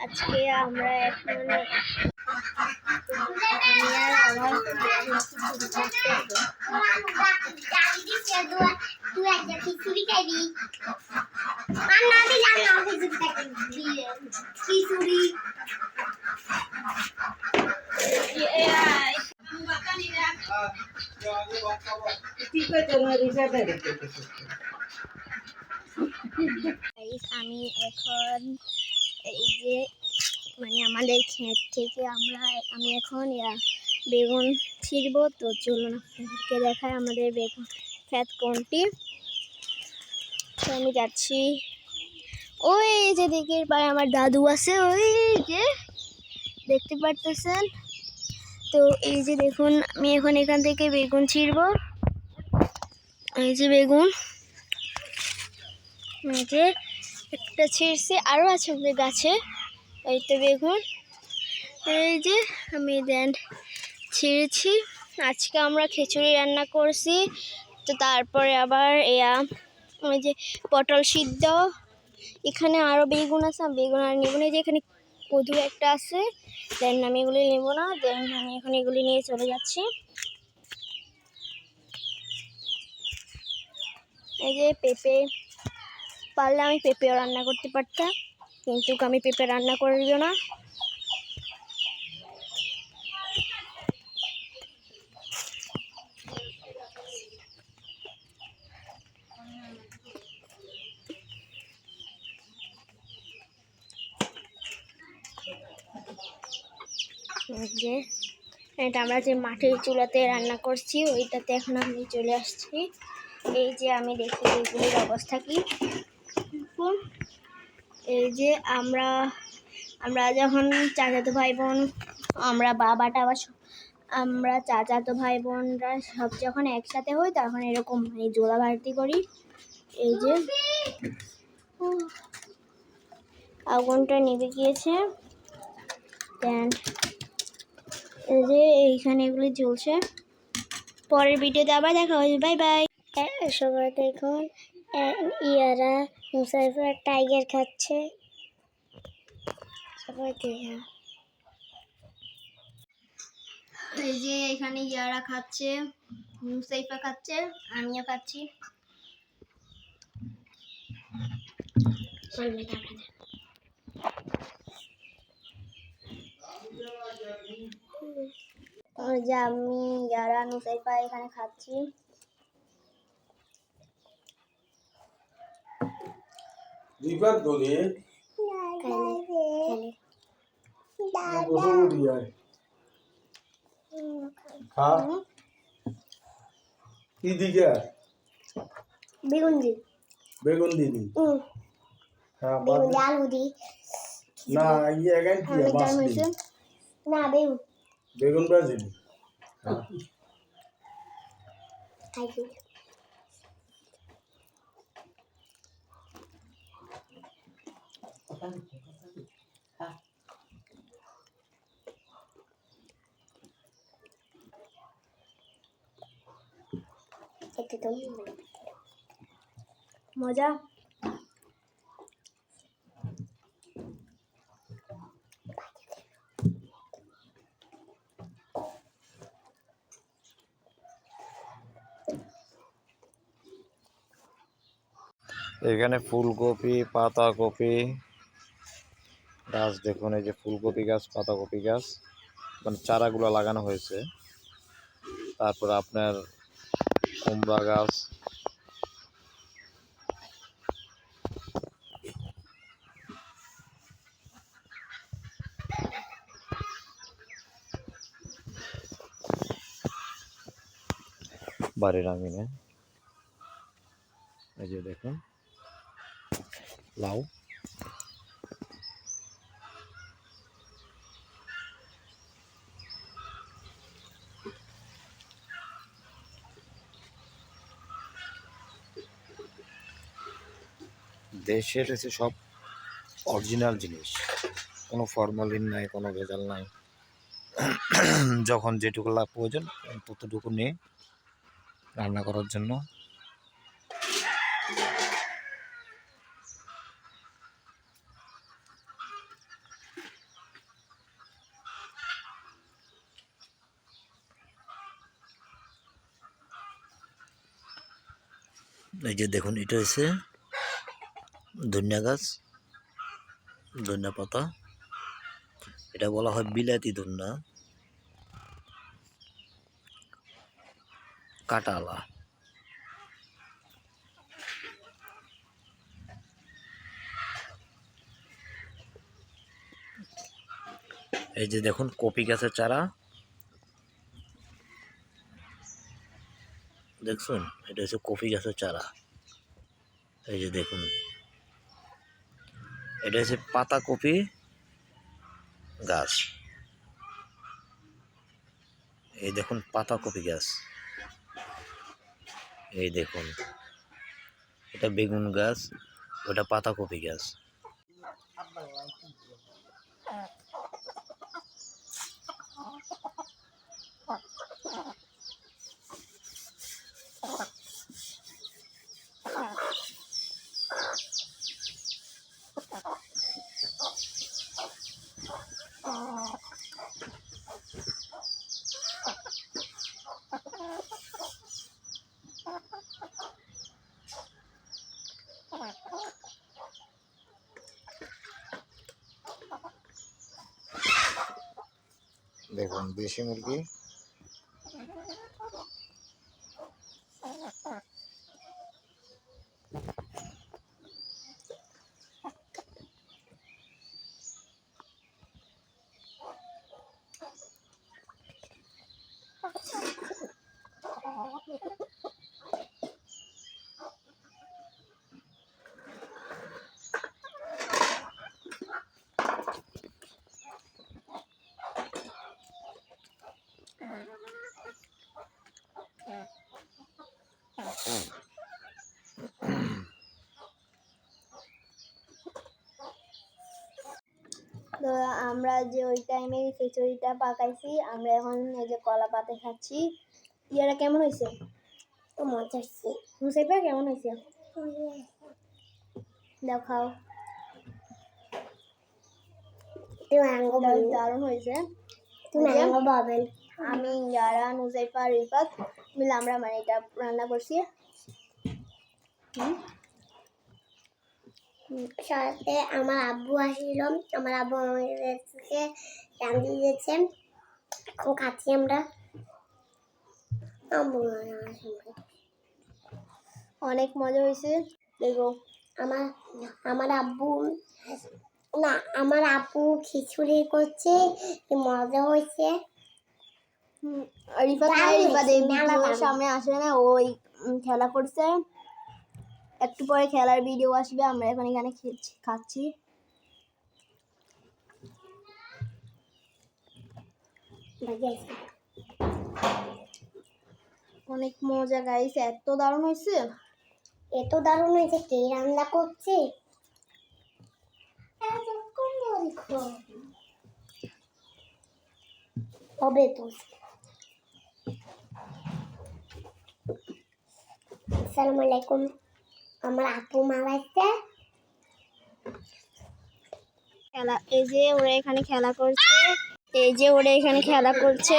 আজকে আমরা এখন খিচুড়ি আমি এখন এই যে মানে আমাদের ক্ষেত থেকে আমরা, আমি এখন বেগুন ছিড়ব, তো চলুন আপনাদেরকে দেখায় আমাদের বেগুন ক্ষেত কোনটি। তো আমি যাচ্ছি। ওই যে দিকের পায়ে আমার দাদু আছে, ওই যে, দেখতে পারতেছেন? তো এই যে দেখুন, আমি এখন এখান থেকে বেগুন ছিড়ব। এই যে বেগুন। এই যে একটা ছিঁড়ছি আরও আছে আমাদের গাছে। এই তো বেগুন এই যে আমি দেন ছিঁড়েছি। আজকে আমরা খিচুড়ি রান্না করছি, তো তারপরে আবার এয়া, ওই যে পটল সিদ্ধ, এখানে আরও বেগুন আছে বেগুন আর নেব না যে এখানে কদু একটা আছে, দেন আমি এগুলি নেব না, দেন আমি এখন এগুলি নিয়ে চলে যাচ্ছি। এই যে পেঁপে পারলে আমি পেঁপেও রান্না করতে পারতাম, কিন্তু আমি পেঁপে রান্না করিও না। যে, এটা আমরা যে মাটির চুলাতে রান্না করছি, ওইটাতে এখন আমি চলে আসছি। এই যে আমি দেখি এগুলির অবস্থা কি। এই যে আমরা আমরা যখন চাচাতো ভাই বোন আমরা বাবা টাবা সব- আমরা চাচাতো ভাই বোনরা সব যখন একসাথে হই, তখন এরকম এই জোড়া বাড়তি করি। এই যে, আগুনটা নিভে গিয়েছে। এই যে এইখানে এগুলি জ্বলছে। পরের ভিডিওতে আবার দেখা হবে বাই বাই সবাই দেখুন ইয়ারা মুসাইফার টাইগার খাচ্ছে। এই যে এখানে ইয়ারা খাচ্ছে মুসাইফা খাচ্ছে, আমিও খাচ্ছি। আমি, ইয়ারা মুসাইফা এখানে খাচ্ছি। বিপদ করে বসে খা। কি দিকে বেগুন দি বেগুন দিদি হ্যাঁ বেগুন আলু দি। না ইয়ে এখানে কি মাছ দাম না বেগুন। বেগুন হ্যাঁ তো মজা এখানে ফুলকপি পাতাকপি গাছ দেখুন, এই যে ফুলকপি গাছ, পাতাকপি গাছ মানে চারাগুলো লাগানো হয়েছে। তারপর আপনার কুমড়া গাছ। বাড়ির আঙিনে। এই যে দেখুন, লাউ। দেশের হচ্ছে সব অরিজিনাল জিনিস। কোনো ফর্মালিন নাই, কোনো ভেজাল নাই। যখন যেটুকু লাভ প্রয়োজন, ততটুকু নিয়ে রান্না করার জন্য। এই যে দেখুন, এটা হচ্ছে ধনিয়া গাছ, ধনিয়া পাতা, এটা বলা হয় বিলাতি ধনিয়া কাটালা এই যে দেখুন কপি গাছের চারা। দেখছেন এটা হচ্ছে কফি গাছের চারা। এই যে দেখুন। এটা হচ্ছে পাতা কপি গাছ। এই দেখুন পাতা কপি গাছ। এই দেখুন, এটা বেগুন গাছ, ওটা পাতা কপি গাছ দেখুন দেশি মুরগি তো আমরা যে ওই টাইমে খিচুড়িটা পাকাইছি আমরা এখন এই যে কলা পাতে খাচ্ছি। ইয়ারা কেমন হয়েছে তো মজা হচ্ছে মুসাইফা কেমন হয়েছে দেখাও। দারুণ হয়েছে আমি যারা নুসাইফা রিফাত মিলে আমরা মানে এটা রান্না করছি। হুম? সাথে আমার আব্বু আসছিল আমার আব্বু আমাদেরকে রান্ধিয়ে দিয়েছে। এখন খাচ্ছি আমরা। অনেক মজা হয়েছে। দেখো আমার আমার আব্বু না আমার আব্বু খিচুড়ি করছে মজা হয়েছে। মেলা ভিডিওর দারুণ। সামনে আসে না ওই খেলা করছে। একটু পরে খেলার ভিডিও আসবে আমরা এখন এখানে খাচ্ছি। অনেক মজা গাইছে এত দারুণ হয়েছে। এত দারুণ হয়েছে কে রান্না করছে? হবে তো। আসসালামু আলাইকুম। আমার আপু মারা আছে খেলা, এই যে ওরা এখানে খেলা করছে, এই যে ওরা এখানে খেলা করছে।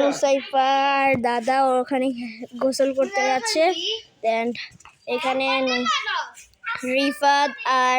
মুসাইফার দাদা ওখানে গোসল করতে যাচ্ছে। এখানে রিফাত আর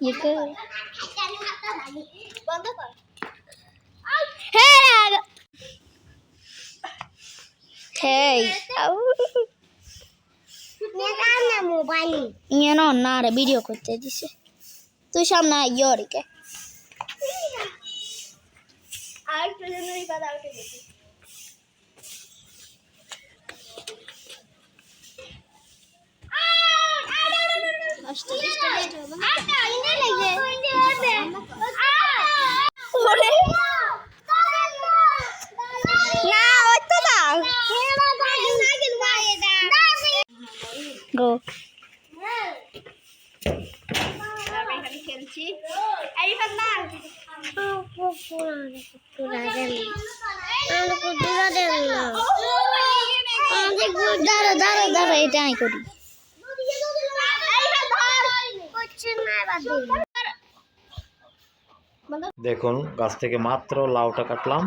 কর বন্ধ কর হ্যাঁ হেই মোবাইল ইয়ে না রে ভিডিও করতে দিছে তুই সামনে ইয়ে রেখে আর প্রয়োজনের কথা উঠে গেছি গো খেলছি দাঁড়া দাঁড়া দাঁড়া এটা আমি করি দেখুন, গাছ থেকে মাত্র লাউটা কাটলাম।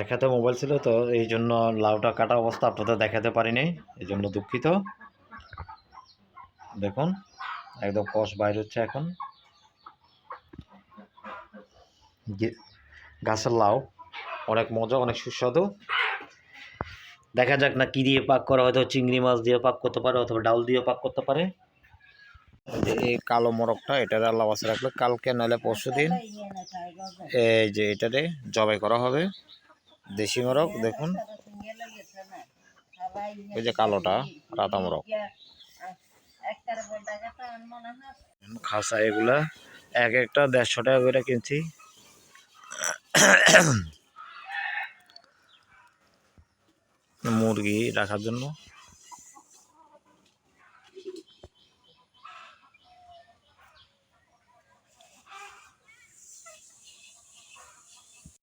এক হাতে মোবাইল ছিল তো, এই জন্য লাউটা কাটা অবস্থা আপনাদের দেখাতে পারিনি, এই জন্য দুঃখিত। দেখুন, একদম কষ বাইর হচ্ছে এখন। গাছের লাউ। অনেক মজা, অনেক সুস্বাদু। দেখা যাক না কি দিয়ে পাক করা হয়তো চিংড়ি মাছ দিয়ে পাক করতে পারে, অথবা ডাল দিয়ে পাক করতে পারে। এই কালো মোরগটা এটার আল্লাহ বাসে রাখলে। কালকে নাহলে পরশু দিন এই যে এটারে জবাই করা হবে। দেশি মোরগ, দেখুন। ওই যে কালোটা, রাতা মোরগ। খাসা এগুলা, এক একটা দেড়শো টাকা করে কিনছি। মুরগি রাখার জন্য।